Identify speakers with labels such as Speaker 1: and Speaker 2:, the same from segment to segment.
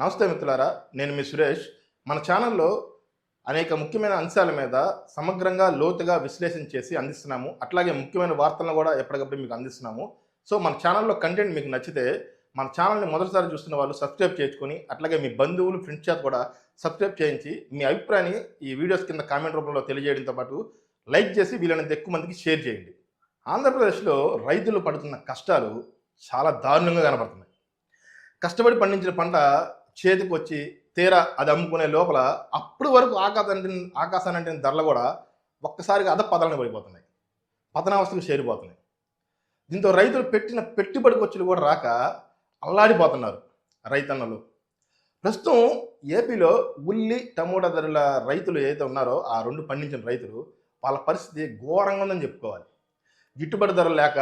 Speaker 1: నమస్తే మిత్రులారా నేను మీ సురేష్. మన ఛానల్లో అనేక ముఖ్యమైన అంశాల మీద సమగ్రంగా లోతుగా విశ్లేషణ చేసి అందిస్తున్నాము. అట్లాగే ముఖ్యమైన వార్తలను కూడా ఎప్పటికప్పుడు మీకు అందిస్తున్నాము. సో మన ఛానల్లో కంటెంట్ మీకు నచ్చితే మన ఛానల్ని మొదటిసారి చూస్తున్న వాళ్ళు సబ్స్క్రైబ్ చేసుకొని అట్లాగే మీ బంధువులు ఫ్రెండ్స్ చేత కూడా సబ్స్క్రైబ్ చేయించి మీ అభిప్రాయాన్ని ఈ వీడియోస్ కింద కామెంట్ రూపంలో తెలియజేయడంతో పాటు లైక్ చేసి వీలైనంత ఎక్కువ మందికి షేర్ చేయండి. ఆంధ్రప్రదేశ్లో రైతులు పడుతున్న కష్టాలు చాలా దారుణంగా కనబడుతున్నాయి. కష్టపడి పండించిన పంట చేతికి వచ్చి తీరా అది అమ్ముకునే లోపల అప్పుడు వరకు ఆకాశం ఆకాశాన్ని అంటే ధరలు కూడా ఒక్కసారిగా అద పదలను పడిపోతున్నాయి. పతనావస్థకు చేరిపోతున్నాయి. దీంతో రైతులు పెట్టిన పెట్టుబడి ఖర్చులు కూడా రాక అల్లాడిపోతున్నారు రైతన్నలు. ప్రస్తుతం ఏపీలో ఉల్లి టమోటా ధరల రైతులు ఏదైతే ఉన్నారో ఆ రెండు పండించిన రైతులు వాళ్ళ పరిస్థితి ఘోరంగా ఉందని చెప్పుకోవాలి. గిట్టుబాటు ధరలు లేక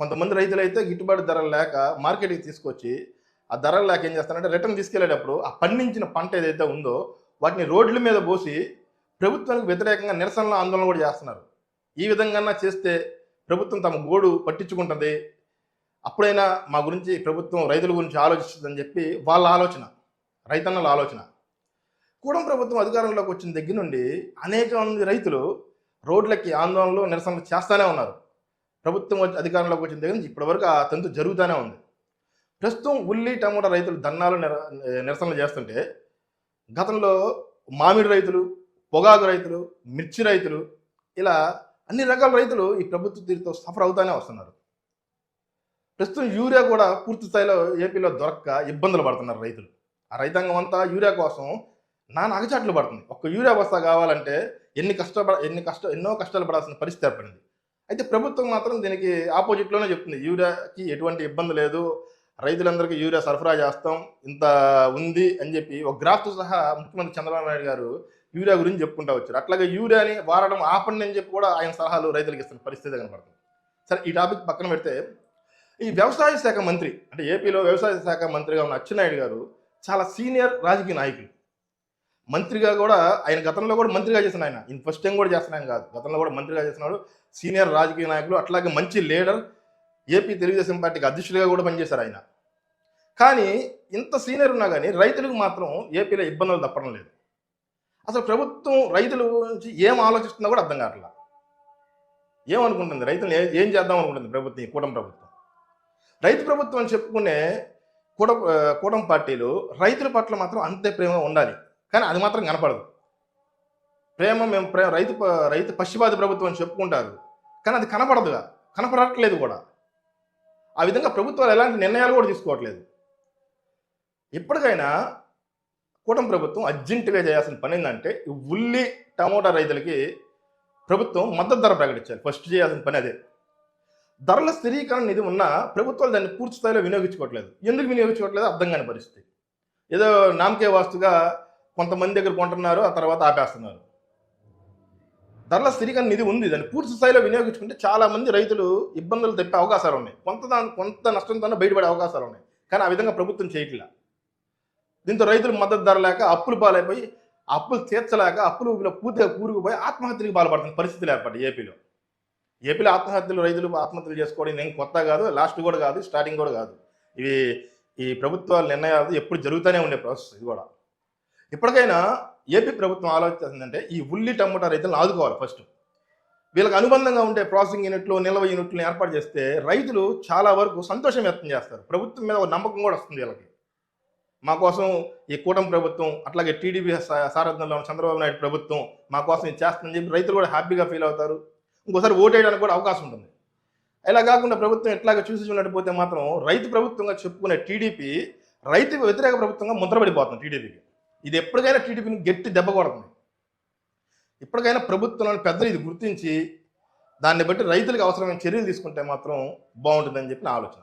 Speaker 1: కొంతమంది రైతులు అయితే గిట్టుబాటు ధరలు లేక మార్కెట్కి తీసుకొచ్చి ఆ ధరలు లేక ఏం చేస్తారంటే రిటర్న్ తీసుకెళ్ళేటప్పుడు ఆ పండించిన పంట ఏదైతే ఉందో వాటిని రోడ్ల మీద పోసి ప్రభుత్వానికి వ్యతిరేకంగా నిరసనలు ఆందోళన కూడా చేస్తున్నారు. ఈ విధంగా చేస్తే ప్రభుత్వం తమ గోడు పట్టించుకుంటుంది? అప్పుడైనా మా గురించి ప్రభుత్వం రైతుల గురించి ఆలోచిస్తుందని చెప్పి వాళ్ళ ఆలోచన రైతన్నల ఆలోచన. కూడం ప్రభుత్వం అధికారంలోకి వచ్చిన దగ్గర నుండి అనేక మంది రైతులు రోడ్లకి ఆందోళనలు నిరసనలు చేస్తూనే ఉన్నారు. ప్రభుత్వం వచ్చి అధికారంలోకి వచ్చిన దగ్గర నుంచి ఇప్పటివరకు ఆ తంతు జరుగుతూనే ఉంది. ప్రస్తుతం ఉల్లి టమోటా రైతులు దన్నాలు నిర నిరసనలు చేస్తుంటే గతంలో మామిడి రైతులు పొగాకు రైతులు మిర్చి రైతులు ఇలా అన్ని రకాల రైతులు ఈ ప్రభుత్వ తీరుతో సఫర్ అవుతానే వస్తున్నారు. ప్రస్తుతం యూరియా కూడా పూర్తి స్థాయిలో ఏపీలో దొరక్క ఇబ్బందులు పడుతున్నారు రైతులు. ఆ రైతాంగం అంతా యూరియా కోసం నాన్న అగచాట్లు పడుతుంది. ఒక్క యూరియా బస్తా కావాలంటే ఎన్ని కష్టపడ ఎన్ని కష్ట ఎన్నో కష్టాలు పడాల్సిన పరిస్థితి ఏర్పడింది. అయితే ప్రభుత్వం మాత్రం దీనికి ఆపోజిట్లోనే చెప్తుంది. యూరియాకి ఎటువంటి ఇబ్బంది లేదు. రైతులందరికీ యూరియా సరఫరా చేస్తాం ఇంత ఉంది అని చెప్పి ఒక గ్రాఫ్తో సహా ముఖ్యమంత్రి చంద్రబాబు నాయుడు గారు యూరియా గురించి చెప్పుకుంటా వచ్చారు. అట్లాగే యూరియాని వాడడం ఆపండి అని చెప్పి కూడా ఆయన సలహాలు రైతులకు ఇస్తున్న పరిస్థితి కనబడుతుంది సరే ఈ టాపిక్ పక్కన పెడితే ఈ వ్యవసాయ శాఖ మంత్రి అంటే ఏపీలో వ్యవసాయ శాఖ మంత్రిగా ఉన్న అచ్చెన్నాయుడు గారు చాలా సీనియర్ రాజకీయ నాయకులు. మంత్రిగా కూడా ఆయన గతంలో కూడా మంత్రిగా చేసిన ఆయన ఈయన ఫస్ట్ టైం కూడా చేసిన కాదు. గతంలో కూడా మంత్రిగా చేస్తున్నాడు సీనియర్ రాజకీయ నాయకులు అట్లాగే మంచి లీడర్ ఏపీ తెలుగుదేశం పార్టీకి అధ్యక్షుడిగా కూడా పనిచేశారు ఆయన. కానీ ఇంత సీనియర్ ఉన్నా కానీ రైతులకు మాత్రం ఏపీలో ఇబ్బందులు తప్పడం లేదు. అసలు ప్రభుత్వం రైతుల గురించి ఏం ఆలోచిస్తుందో కూడా అర్థం కావట్లా. ఏమనుకుంటుంది? రైతులు ఏం చేద్దాం అనుకుంటుంది ప్రభుత్వం ఈ కూటమి ప్రభుత్వం? రైతు ప్రభుత్వం అని చెప్పుకునే కూడ కూటమి పార్టీలు రైతుల పట్ల మాత్రం అంతే ప్రేమ ఉండాలి. కానీ అది మాత్రం కనపడదు. ప్రేమ మేము ప్రేమ రైతు ప- రైతు పశ్చిమాది ప్రభుత్వం అని చెప్పుకుంటారు. కానీ అది కనపడదుగా. కనపడట్లేదు కూడా. ఆ విధంగా ప్రభుత్వాలు ఎలాంటి నిర్ణయాలు కూడా తీసుకోవట్లేదు. ఇప్పటికైనా కూటమి ప్రభుత్వం అర్జెంటుగా చేయాల్సిన పని ఏంటంటే ఈ ఉల్లి టమోటా రైతులకి ప్రభుత్వం మద్దతు ధర ప్రకటించాలి. ఫస్ట్ చేయాల్సిన పని అదే. ధరల స్థిరీకరణ నిధి ఉన్నా ప్రభుత్వాలు దాన్ని పూర్తి స్థాయిలో వినియోగించుకోవట్లేదు. ఎందుకు వినియోగించుకోవట్లేదు? అర్థం కాని పరిస్థితి. ఏదో నామకే వాస్తుగా కొంతమంది దగ్గర కొంటున్నారు ఆ తర్వాత ఆపేస్తున్నారు. ధరల స్థిరీకరణ నిధి ఉంది. దాన్ని పూర్తి స్థాయిలో వినియోగించుకుంటే చాలామంది రైతులు ఇబ్బందులు తెప్పే అవకాశాలు ఉన్నాయి. కొంత దాని కొంత నష్టంతో బయటపడే అవకాశాలు ఉన్నాయి. కానీ ఆ విధంగా ప్రభుత్వం చేయట్లేదు దీంతో రైతులు మద్దతు ధర లేక అప్పులు పాలైపోయి అప్పులు తీర్చలేక అప్పులు పూర్తిగా కూరుకుపోయి ఆత్మహత్యలకు పాల్పడుతున్న పరిస్థితులు ఏర్పడ్డాయి ఏపీలో. ఏపీలో ఆత్మహత్యలు రైతులు ఆత్మహత్యలు చేసుకోవడం ఏం కొత్త కాదు లాస్ట్ కూడా కాదు స్టార్టింగ్ కూడా కాదు. ఇవి ఈ ప్రభుత్వాల నిర్ణయాలు ఎప్పుడు జరుగుతూనే ఉండే ప్రాసెస్ ఇది కూడా. ఇప్పటికైనా ఏపీ ప్రభుత్వం ఆలోచిస్తుందంటే ఈ ఉల్లి టమోటా రైతులను ఆదుకోవాలి ఫస్ట్. వీళ్ళకి అనుబంధంగా ఉండే ప్రాసెసింగ్ యూనిట్లు నిల్వ యూనిట్లను ఏర్పాటు చేస్తే రైతులు చాలా వరకు సంతోషం వ్యక్తం చేస్తారు. ప్రభుత్వం మీద ఒక నమ్మకం కూడా వస్తుంది వీళ్ళకి. మా కోసం ఈ కూటమి ప్రభుత్వం అట్లాగే టీడీపీ సారథ్యంలో ఉన్న చంద్రబాబు నాయుడు ప్రభుత్వం మా కోసం ఇది చేస్తుందని చెప్పి రైతులు కూడా హ్యాపీగా ఫీల్ అవుతారు. ఇంకోసారి ఓటేయడానికి కూడా అవకాశం ఉంటుంది. ఇలా కాకుండా ప్రభుత్వం ఎట్లాగా చూసి చూడకపోతే పోతే మాత్రం రైతు ప్రభుత్వంగా చెప్పుకునే టీడీపీ రైతు వ్యతిరేక ప్రభుత్వంగా ముద్రపడిపోతుంది టీడీపీకి. ఇది ఎప్పటికైనా టీడీపీని గట్టి దెబ్బ కొడుతుంది. ఇప్పటికైనా ప్రభుత్వంలోని పెద్దలు ఇది గుర్తించి దాన్ని బట్టి రైతులకు అవసరమైన చర్యలు తీసుకుంటే మాత్రం బాగుంటుందని చెప్పి నా ఆలోచన.